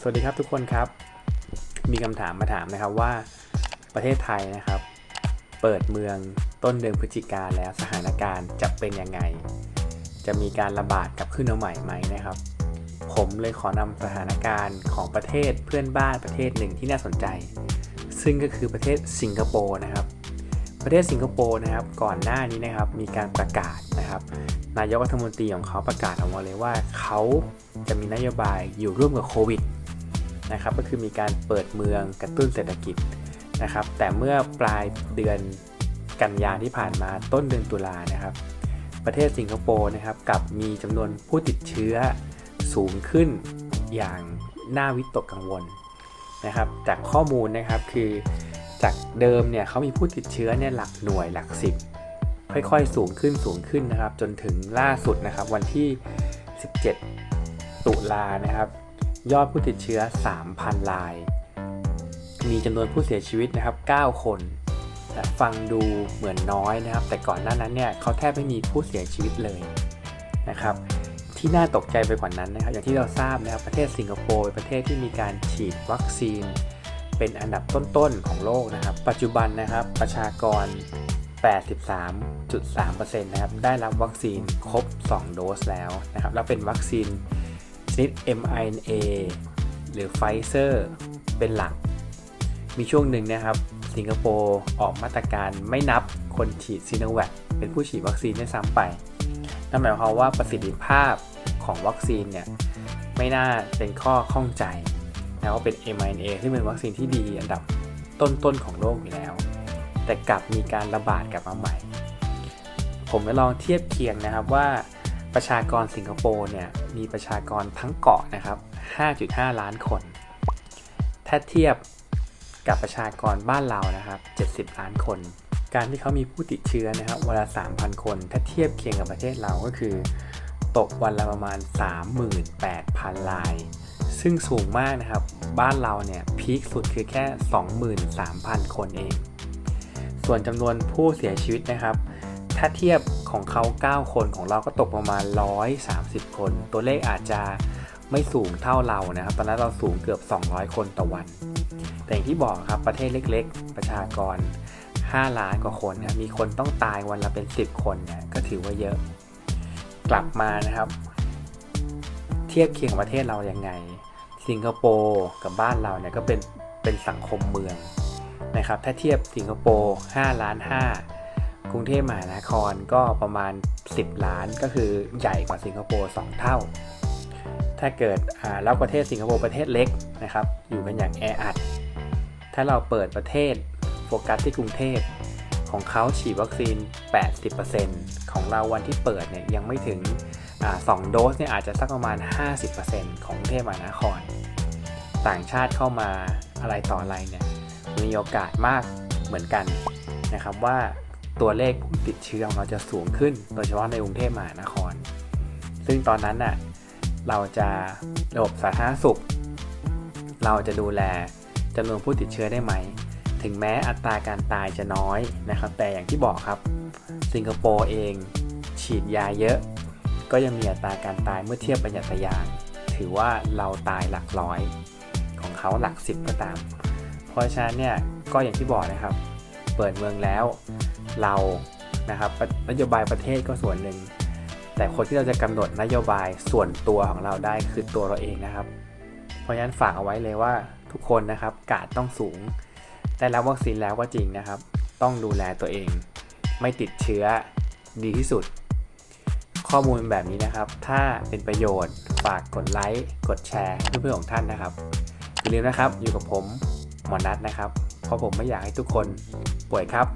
สวัสดีครับทุกคนครับ มีคำถามมาถามนะครับว่าประเทศไทยนะครับ เปิดเมืองต้นเดือนพฤศจิกาแล้วสถานการณ์จะเป็นยังไง จะมีการระบาดกับขึ้นมาใหม่ไหมนะครับ ผมเลยขอนำสถานการณ์ของประเทศเพื่อนบ้านประเทศหนึ่งที่น่าสนใจ ซึ่งก็คือประเทศสิงคโปร์นะครับ ประเทศสิงคโปร์นะครับก่อนหน้านี้นะครับมีการประกาศนะครับนายกรัฐมนตรีของเขาประกาศออกมาเลยว่าเขาจะมีนโยบายอยู่ร่วมกับโควิด นะครับก็คือมีการเปิดเมืองกระตุ้นเศรษฐกิจนะครับ แต่เมื่อปลายเดือนกันยาที่ผ่านมาต้นเดือนตุลานะครับ ประเทศสิงคโปร์นะครับกลับมีจำนวนผู้ติดเชื้อสูงขึ้นอย่างน่าวิตกกังวลนะครับจากข้อมูลนะครับคือจากเดิมเนี่ยเขามีผู้ติดเชื้อเนี่ยหลักหน่วยหลักสิบค่อยๆ สูงขึ้นสูงขึ้นนะครับ จนถึงล่าสุดนะครับ วันที่ 17 ตุลานะครับ ยอดผู้ติดเชื้อ 3,000ราย มีจำนวนผู้เสียชีวิตนะครับ 9 คน ฟังดูเหมือนน้อยนะครับ แต่ก่อนหน้านั้นเนี่ยเขาแทบไม่มีผู้เสียชีวิตเลยนะครับ ที่น่าตกใจไปกว่านั้นนะครับ อย่างที่เราทราบนะครับประเทศสิงคโปร์เป็นประเทศที่มีการฉีดวัคซีน เป็นอันดับต้นๆของโลกนะครับ ปัจจุบันนะครับประชากร 83.3%นะครับได้รับวัคซีนครบ 2 โดสแล้วนะครับแล้วเป็นวัคซีน นิด mRNA หรือไฟเซอร์เป็นหลัก มีช่วงหนึ่งนะครับ สิงคโปร์ออกมาตรการไม่นับคนฉีดซีโนแวคเป็นผู้ฉีดวัคซีนด้ซ้ำไป นั่นหมายความว่าประสิทธิภาพของวัคซีนเนี่ยไม่น่าเป็นข้อข้องใจนะว่าเป็น mRNA ที่เป็นวัคซีนที่ดีอันดับต้นๆของโลกอยู่แล้ว แต่กลับมีการระบาดกลับมาใหม่ ผมไปลองเทียบเคียงนะครับว่า ประชากรสิงคโปร์เนี่ยมีประชากรทั้งเกาะนะครับ 5.5 ล้านคน ถ้าเทียบกับประชากรบ้านเรานะครับ 70 ล้านคน การที่เขามีผู้ติดเชื้อนะครับวันละ 3,000 คน ถ้าเทียบเคียงกับประเทศเราก็คือ ตกวันละประมาณ 38,000 ราย ซึ่งสูงมากนะครับ บ้านเราเนี่ยพีคสุดคือแค่ 23,000 คนเอง ส่วนจำนวนผู้เสียชีวิตนะครับ ถ้าเทียบของเขา 9 คนของเราก็ตกประมาณ 130 คน ตัวเลขอาจจะไม่สูงเท่าเรานะครับ ตอนนั้นเราสูงเกือบ 200 คนต่อวัน แต่อย่างที่บอกครับประเทศเล็กๆ ประชากร 5 ล้านกว่าคนนะมีคนต้องตายวันละเป็น 10 คนเนี่ยก็ถือว่าเยอะ กลับมานะครับ เทียบเคียงประเทศเราอยังไง สิงคโปร์กับบ้านเราเนี่ยก็เป็นเป็นสังคมเมืองนะครับ ถ้าเทียบสิงคโปร์5ล้าน5 กรุงเทพมหานครก็ประมาณ 10 ล้านก็คือใหญ่กว่าสิงคโปร์2เท่า ถ้าเกิดแล้วประเทศสิงคโปร์ประเทศเล็กนะครับ อยู่กันอย่างแออัด ถ้าเราเปิดประเทศโฟกัสที่กรุงเทพของเขาฉีดวัคซีน 80%ของเราวันที่เปิดเนี่ยยังไม่ถึงอ่าสองโดสเนี่ยอาจจะสักประมาณ 50%ของกรุงเทพมหานคร ต่างชาติเข้ามาอะไรต่ออะไรเนี่ยมีโอกาสมากเหมือนกันนะครับว่า ตัวเลขผู้ติดเชื้อของเราจะสูงขึ้น โดยเฉพาะในกรุงเทพมหานคร ซึ่งตอนนั้นน่ะเราจะระบบสาธารณสุข เราจะดูแลจำนวนผู้ติดเชื้อได้ไหม ถึงแม้อัตราการตายจะน้อยนะครับ แต่อย่างที่บอกครับ สิงคโปร์เอง ฉีดยาเยอะ ก็ยังมีอัตราการตายเมื่อเทียบปัญญาตยานถือว่าเราตายหลักร้อย ของเขาหลักสิบก็ตาม เพราะฉะนั้นเนี่ยก็อย่างที่บอกนะครับ เปิดเมืองแล้ว เรานะครับนโยบายประเทศก็ส่วนหนึ่ง แต่คนที่เราจะกำหนดนโยบายส่วนตัวของเราได้คือตัวเราเองนะครับ เพราะฉะนั้นฝากเอาไว้เลยว่าทุกคนนะครับกาดต้องสูง ได้รับวัคซีนแล้วก็จริงนะครับ ต้องดูแลตัวเอง ไม่ติดเชื้อดีที่สุด ข้อมูลแบบนี้นะครับ ถ้าเป็นประโยชน์ฝากกดไลค์กดแชร์เพื่อนๆของท่านนะครับอย่าลืมนะครับอยู่กับผมหมอนัทนะครับ เพราะผมไม่อยากให้ทุกคนป่วยครับ